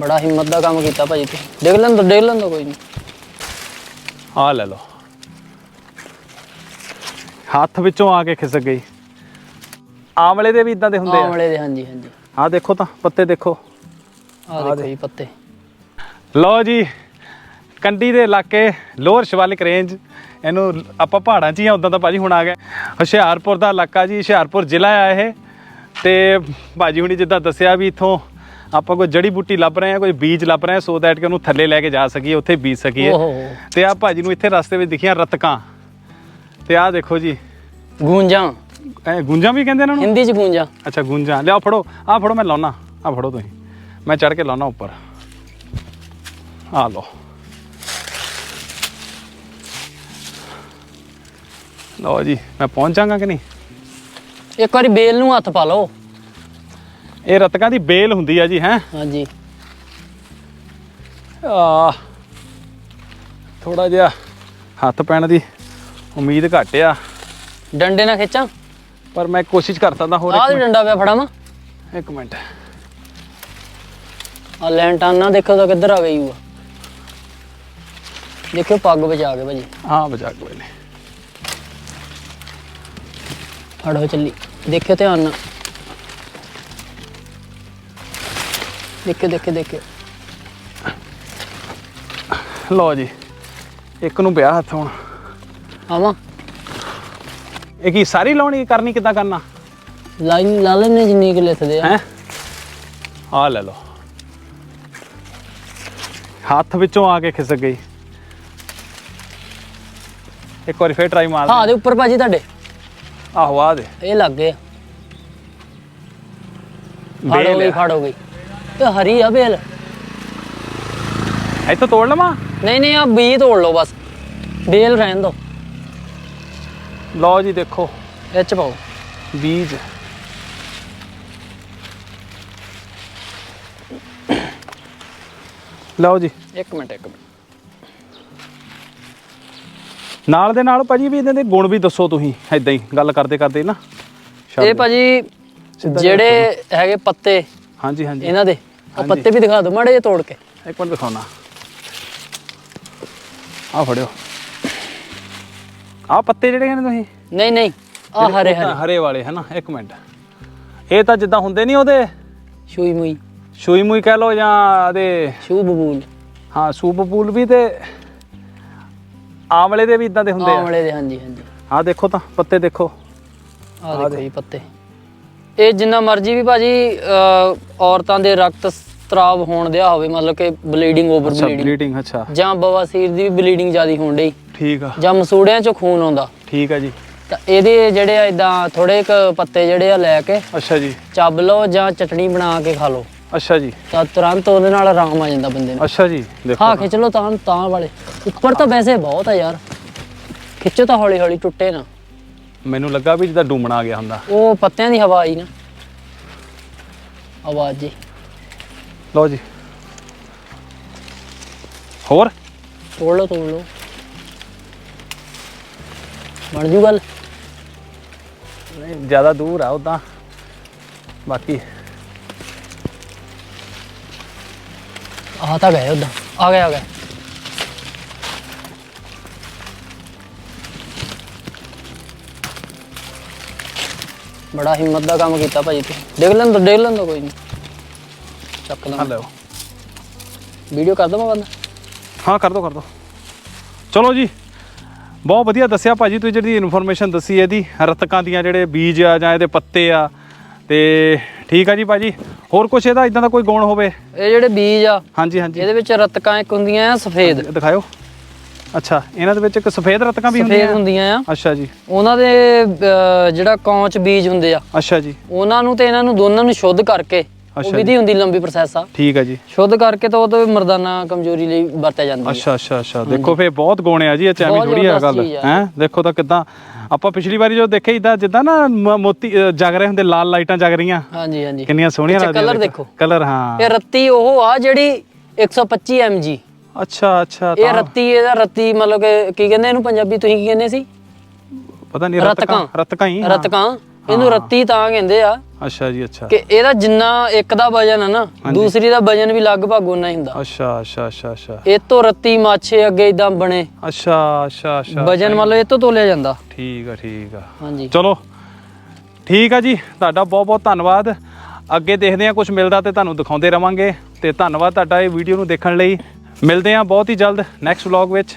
ਬੜਾ ਹਿੰਮਤ ਦਾ ਕੰਮ ਕੀਤਾ ਭਾਜੀ ਤੇ ਦੇਖ ਲੈਂਦਾ ਦੇਖ ਲੈਂਦਾ ਕੋਈ ਨਹੀਂ ਆ ਲੈ ਲਓ। ਹੱਥ ਵਿੱਚੋਂ ਆ ਕੇ ਖਿਸਕ ਗਈ। ਆਮਲੇ ਦੇ ਵੀ ਇਦਾਂ ਦੇ ਹੁੰਦੇ ਆ। ਆਮਲੇ ਦੇ ਹਾਂਜੀ ਹਾਂਜੀ। ਆ ਦੇਖੋ ਤਾਂ ਪੱਤੇ ਦੇਖੋ। ਆ ਦੇਖੋ ਜੀ ਪੱਤੇ। ਲਓ ਜੀ ਕੰਡੀ ਦੇ ਇਲਾਕੇ ਲੋਅਰ ਸ਼ਿਵਾਲਿਕ ਰੇਂਜ। ਇਹਨੂੰ ਆਪਾਂ ਪਹਾੜਾਂ 'ਚ ਹੀ ਆ ਉਦਾਂ ਤਾਂ ਭਾਜੀ ਹੁਣ ਆ ਗਏ। ਹੁਸ਼ਿਆਰਪੁਰ ਦਾ ਇਲਾਕਾ ਜੀ ਹੁਸ਼ਿਆਰਪੁਰ ਜ਼ਿਲ੍ਹਾ ਆ ਇਹ। ਤੇ ਭਾਜੀ ਹੁਣੀ ਜਿੱਦਾਂ ਦੱਸਿਆ ਵੀ ਇਥੋਂ ਆਪਾਂ ਕੋਈ ਜੜੀ ਬੂਟੀ ਲੱਭ ਰਹੇ ਆ ਕੋਈ ਬੀਜ ਲੱਭ ਰਹੇ ਆ ਸੋ ਦੈਟ ਕਿ ਉਹਨੂੰ ਥੱਲੇ ਲੈ ਕੇ ਜਾ ਸਕੀਏ ਉੱਥੇ ਬੀਜ ਸਕੀਏ। ਤੇ ਆ ਭਾਜੀ ਨੂੰ ਇੱਥੇ ਰਸਤੇ ਵਿੱਚ ਦਿਖੀਆਂ ਰਤਕਾਂ। ਤੇ ਆ ਦੇਖੋ ਜੀ। ਗੂੰਜਾਂ। ਇਹ ਗੁੰਜਾਂ ਵੀ ਕਹਿੰਦੇ ਇਹਨਾਂ ਨੂੰ? ਹਿੰਦੀ ਚ ਗੂੰਜਾਂ। ਅੱਛਾ ਗੁੰਜਾਂ। ਲਿਆਓ ਫੜੋ। ਆ ਫੜੋ ਮੈਂ ਲਾਉਣਾ ਆ ਫੜੋ ਤੁਸੀਂ। ਮੈਂ ਚੜ ਕੇ ਲਾਉਣਾ ਉੱਪਰ। ਆ ਲਓ। ਲਓ ਜੀ ਮੈਂ ਪਹੁੰਚ ਜਾਗਾ ਕਿ ਨਹੀਂ? ਇੱਕ ਵਾਰੀ ਬੇਲ ਨੂੰ ਹੱਥ ਪਾ ਲਓ। ਇਹ ਰਤਕਾਂ ਦੀ ਬੇਲ ਹੁੰਦੀ ਆ ਜੀ ਹੈ? ਹਾਂਜੀ। ਆ ਥੋੜਾ ਜਿਹਾ ਹੱਥ ਪੈਣ ਦੀ ਉਮੀਦ ਘੱਟ ਆ। ਡੰਡੇ ਨਾਲ ਖਿੱਚਾਂ। ਪਰ ਮੈਂ ਕੋਸ਼ਿਸ਼ ਕਰਦਾ ਤਾਂ ਹੋਰ ਆਹ ਡੰਡਾ ਪਿਆ ਫੜਾਵਾਂ ਇੱਕ ਮਿੰਟ। ਆ ਲੈਂਟਾਨਾ ਦੇਖੋ ਤਾਂ ਕਿੱਧਰ ਆ ਗਈ ਉਹ। ਦੇਖਿਓ ਪੱਗ ਬਚਾ ਕੇ ਭਾਜੀ। ਹਾਂ ਬਚਾ ਕੋਈ ਨਹੀਂ ਫੜੋ ਚੱਲੀ। ਦੇਖਿਓ ਧਿਆਨ ਨਾਲ। ਦੇਖਿਓ ਦੇਖਿਓ ਦੇਖਿਓ। ਲਓ ਜੀ ਇੱਕ ਨੂੰ ਪਿਆ ਹੱਥ ਹੁਣ। ਆਵਾਂ। ਇਹ ਕੀ ਸਾਰੀ ਲਾਉਣੀ ਕਰਨੀ ਕਿੱਦਾਂ ਕਰਨਾ? ਲਾਈਨ ਲਾ ਲੈਣੇ ਜਿੰਨੀ ਕਿ ਲਿਖਦੇ ਆ। ਹੈ? ਆ ਲੈ ਲਓ। ਹੱਥ ਵਿੱਚੋਂ ਆ ਕੇ ਖਿਸਕ ਗਈ। ਇੱਕ ਵਾਰੀ ਫੇਰ ਟਰਾਈ ਮਾਰ ਹਾਂ ਦੇ। ਉੱਪਰ ਭਾਜੀ ਤੁਹਾਡੇ। ਆਹੋ ਆ ਦੇ। ਇਹ ਲੱਗ ਗਏ। ਫੜ ਹੋ ਗਈ ਆ। ਫੜ ਹੋ ਗਈ। ਇਹ ਹਰੀ ਆ ਬੇਲ ਇੱਥੋਂ ਤੋੜ ਲਵਾਂ? ਨਹੀਂ ਨਹੀਂ ਆ ਬੀਜ ਤੋੜ ਲਓ ਬਸ। ਬੇਲ ਰਹਿਣ ਦਿਓ ਲਓ ਜੀ ਦੇਖੋ। ਇਹ ਚ ਪਾਓ। ਬੀਜ। ਲਓ ਜੀ। ਇੱਕ ਮਿੰਟ ਇੱਕ ਮਿੰਟ। ਨਾਲ ਦੇ ਨਾਲ ਭਾਜੀ ਵੀ ਇਹਨਾਂ ਦੇ ਗੁਣ ਵੀ ਦੱਸੋ ਤੁਸੀਂ ਐਦਾਂ ਹੀ ਗੱਲ ਕਰਦੇ ਕਰਦੇ ਨਾ। ਇਹ ਭਾਜੀ ਜਿਹੜੇ ਹੈਗੇ ਪੱਤੇ ਹਾਂਜੀ ਹਾਂਜੀ। ਇਹਨਾਂ ਦੇ। ਆ ਪੱਤੇ ਵੀ ਦਿਖਾ ਦਿਓ ਮਾੜੇ ਜਿਹੇ ਤੋੜ ਕੇ। ਇੱਕ ਮਿੰਟ ਦਿਖਾਉਣਾ। ਆ ਫੜਿਓ। ਆ ਪੱਤੇ ਜਿਹੜੇ ਨੇ ਤੁਸੀਂ? ਨਹੀਂ ਨਹੀਂ ਆ ਹਰੇ ਹਰੇ। ਹਰੇ ਵਾਲੇ ਹੈ ਨਾ ਇੱਕ ਮਿੰਟ। ਇਹ ਤਾਂ ਜਿੱਦਾਂ ਹੁੰਦੇ ਨਹੀਂ ਉਹਦੇ? ਸ਼ੂਈ ਮੁਈ। ਸੂਈ ਮੂਈ ਕਹਿ ਲਓ ਜਾਂ ਉਹਦੇ ਸ਼ੂ ਬਬੂਲ ਹਾਂ ਸੂਪ ਪੂਲ ਵੀ ਤੇ ਆਮਲੇ ਦੇ ਵੀ ਇਦਾਂ ਦੇ ਹੁੰਦੇ ਆ? ਆਮਲੇ ਦੇ ਹਾਂਜੀ ਹਾਂਜੀ। ਆ ਦੇਖੋ ਤਾਂ ਪੱਤੇ ਦੇਖੋ। ਆ ਦੇਖੋ ਜੀ ਪੱਤੇ। ਇਹ ਜਿੰਨਾ ਮਰਜ਼ੀ ਵੀ ਭਾਜੀ ਅਹ, ਔਰਤਾਂ ਦੇ ਰਕਤ ਸਤਰਾਵ ਹੋਣ ਦਿਆ ਹੋਵੇ ਮਤਲਬ ਕਿ ਬਲੀਡਿੰਗ ਓਵਰ ਅੱਛਾ ਬਲੀਡਿੰਗ ਬਲੀਡਿੰਗ ਅੱਛਾ। ਜਾਂ ਬਵਾਸੀਰ ਦੀ ਵੀ ਬਲੀਡਿੰਗ ਜ਼ਿਆਦੀ ਹੋਣ ਡਈ। ਠੀਕ ਆ। ਜਾਂ ਮਸੂੜਿਆਂ ਚੋਂ ਖੂਨ ਆਉਂਦਾ। ਠੀਕ ਆ ਜੀ। ਤਾਂ ਇਹਦੇ ਜਿਹੜੇ ਆ ਇਦਾਂ ਥੋੜੇ ਕ ਪੱਤੇ ਜਿਹੜੇ ਆ ਲੈ ਕੇ ਅੱਛਾ ਜੀ। ਚੱਬ ਲਓ ਜਾਂ ਚਟਣੀ ਬਣਾ ਕੇ ਖਾ ਲਓ। ਅੱਛਾ ਜੀ। ਤਾਂ ਤੁਰੰਤ ਉਹਦੇ ਨਾਲ ਆਰਾਮ ਆ ਜਾਂਦਾ ਬੰਦੇ ਨੂੰ। ਅੱਛਾ ਜੀ ਦੇਖੋ ਹਾਂ ਖਿੱਚ ਲਓ ਤਾਂ ਤਾਂ ਵਾਲੇ। ਉੱਪਰ ਤਾਂ ਵੈਸੇ ਬਹੁਤ ਆ ਯਾਰ। ਖਿੱਚੋ ਤਾਂ ਹੌਲੀ ਹੌਲੀ ਟੁੱਟੇ ਨਾ। ਮੈਨੂੰ ਲੱਗਾ ਵੀ ਜਿੱਦਾਂ ਡੂਮਣਾ ਆ ਗਿਆ ਹੁੰਦਾ। ਉਹ ਪੱਤਿਆਂ ਦੀ ਹਵਾ ਆਈ ਨਾ। ਆਵਾਜ਼ ਜੀ। ਲਓ ਜੀ। ਹੋਰ? ਤੋੜ ਲਓ ਤੋੜ ਲਓ। ਬਣ ਜੂ ਗੱਲ। ਨਹੀਂ ਜ਼ਿਆਦਾ ਦੂਰ ਆ ਉਦਾਂ ਬਾਕੀ ਆ ਤਾਂ ਗਏ ਉਦਾਂ ਆ ਗਏ ਆ ਗਏ। ਬੜਾ ਹਿੰਮਤ ਦਾ ਕੰਮ ਕੀਤਾ ਭਾਜੀ ਤੇ ਦੇਖ ਲੈਂਦਾ ਦੇਖ ਲੈਂਦਾ ਕੋਈ ਨਹੀਂ। ਚੱਕ ਲਾਂ ਲਓ ਵੀਡੀਓ ਕਰ ਦਵਾਂ ਬੰਦ। ਹਾਂ ਕਰ ਦੋ ਕਰ ਦੋ। ਚਲੋ ਜੀ ਬਹੁਤ ਵਧੀਆ ਦੱਸਿਆ ਭਾਜੀ ਤੁਸੀਂ ਜਿਹੜੀ ਇਨਫੋਰਮੇਸ਼ਨ ਦੱਸੀ ਇਹਦੀ। ਰਤਕਾਂ ਦੀਆਂ ਜਿਹੜੇ ਬੀਜ ਆ ਜਾਂ ਇਹਦੇ ਪੱਤੇ ਆ ਤੇ ਠੀਕ ਆ ਜੀ ਭਾਜੀ। ਹੋਰ ਕੁਛ ਇਹਦਾ ਇਦਾਂ ਦਾ ਕੋਈ ਗੁਣ ਹੋਵੇ? ਇਹ ਜਿਹੜੇ ਬੀਜ ਆ ਹਾਂਜੀ ਹਾਂਜੀ। ਇਹਦੇ ਵਿੱਚ ਰਤਕਾਂ ਇੱਕ ਹੁੰਦੀਆਂ ਆ ਸਫੇਦ। ਦਿਖਾਓ ਅੱਛਾ ਇਹਨਾਂ ਦੇ ਵਿੱਚ ਇੱਕ ਸਫੇਦ ਰਤਕਾਂ ਵੀ ਸਫੇਦ ਹੁੰਦੀਆਂ? ਹੁੰਦੀਆਂ ਆ। ਅੱਛਾ ਜੀ। ਉਹਨਾਂ ਦੇ ਅਹ, ਜਿਹੜਾ ਕੌਂਚ ਬੀਜ ਹੁੰਦੇ ਆ ਅੱਛਾ ਜੀ। ਉਹਨਾਂ ਨੂੰ ਤੇ ਇਹਨਾਂ ਨੂੰ ਦੋਨਾਂ ਨੂੰ ਸ਼ੁੱਧ ਕਰਕੇ ਉਹ ਅੱਛਾ ਵਿਧੀ ਹੁੰਦੀ ਲੰਬੀ ਪ੍ਰੋਸੈਸ ਆ। ਠੀਕ ਆ ਜੀ। ਸ਼ੁੱਧ ਕਰਕੇ ਤਾਂ ਉਹ ਤੋਂ ਮਰਦਾਨਾ ਕਮਜ਼ੋਰੀ ਲਈ ਵਰਤਿਆ ਜਾਂਦਾ ਅੱਛਾ ਅੱਛਾ ਅੱਛਾ। ਦੇਖੋ ਫੇ ਬਹੁਤ ਗੁਣ ਆ ਜੀ ਇਹ ਚ ਐਵੇਂ ਬਹੁਤ ਥੋੜੀ ਆ ਗੱਲ। ਜ਼ਬਰਦਸਤ ਚੀਜ਼ ਆ। ਹੈ? ਦੇਖੋ ਤਾਂ ਕਿਦਾਂ ਆਪਾਂ ਪਿਛਲੀ ਵਾਰੀ ਜੋ ਦੇਖੇ ਇਦਾਂ ਜਿੱਦਾਂ ਨਾ ਮ- ਮੋਤੀ ਅ, ਜਗ ਰਹੇ ਹੁੰਦੇ ਲਾਲ ਲਾਈਟਾਂ ਜਗ ਰਹੀਆਂ। ਹਾਂਜੀ ਹਾਂਜੀ। ਕਿੰਨੀਆਂ ਸੋਹਣੀਆਂ ਲੱਗਦੀਆਂ colour ਦੇਖੋ। ਕਲਰ ਹਾਂ। ਇਹ ਰੱਤੀ ਉਹ ਆ ਜਿਹੜੀ 125 mg ਅੱਛਾ ਅੱਛਾ ਇਹ ਤਾਂ ਰੱਤੀ ਇਹਦਾ ਰੱਤੀ ਮਤਲਬ ਕਿ ਕੀ ਕਹਿੰਦੇ ਇਹਨੂੰ ਪੰਜਾਬੀ ਤੁਸੀਂ ਕੀ ਕਹਿੰਦੇ ਸੀ? ਪਤਾ ਨਹੀਂ ਰਤਕਾਂ। ਰਤਕਾਂ। ਹਾਂ। ਰਤਕਾਂ। ਇਹਨੂੰ ਰੱਤੀ ਤਾਂ ਕਹਿੰਦੇ ਆ। ਅੱਛਾ ਜੀ ਅੱਛਾ। ਕਿ ਇਹਦਾ ਜਿੰਨਾ ਇੱਕ ਦਾ ਵਜਨ ਹੈ ਨਾ ਦੂਸਰੀ ਦਾ ਵਜਨ ਵੀ ਲਗਭਗ ਉਨਾ ਹੀ ਹੁੰਦਾ। ਅੱਛਾ ਅੱਛਾ ਅੱਛਾ ਅੱਛਾ। ਇਹ ਤੋਂ ਰੱਤੀ ਮਾਛੇ ਅੱਗੇ ਇਦਾਂ ਬਣੇ। ਅੱਛਾ ਅੱਛਾ ਅੱਛਾ ਵਜਨ ਮੰਨ ਲਓ ਇਹ ਤੋਂ ਤੋਲਿਆ ਜਾਂਦਾ। ਠੀਕ ਆ ਠੀਕ ਆ। ਹਾਂਜੀ। ਚਲੋ ਠੀਕ ਆ ਜੀ। ਤੁਹਾਡਾ ਬਹੁਤ ਬਹੁਤ ਧੰਨਵਾਦ। ਅੱਗੇ ਦੇਖਦੇ ਆ ਕੁਝ ਮਿਲਦਾ ਤੇ ਤੁਹਾਨੂੰ ਦਿਖਾਉਂਦੇ ਰਵਾਂਗੇ। ਤੇ ਧੰਨਵਾਦ ਤੁਹਾਡਾ ਇਹ ਵੀਡੀਓ ਨੂੰ ਦੇਖਣ ਲਈ। ਮਿਲਦੇ ਹਾਂ ਬਹੁਤ ਹੀ ਜਲਦ ਨੈਕਸਟ ਵਲੌਗ ਵਿੱਚ।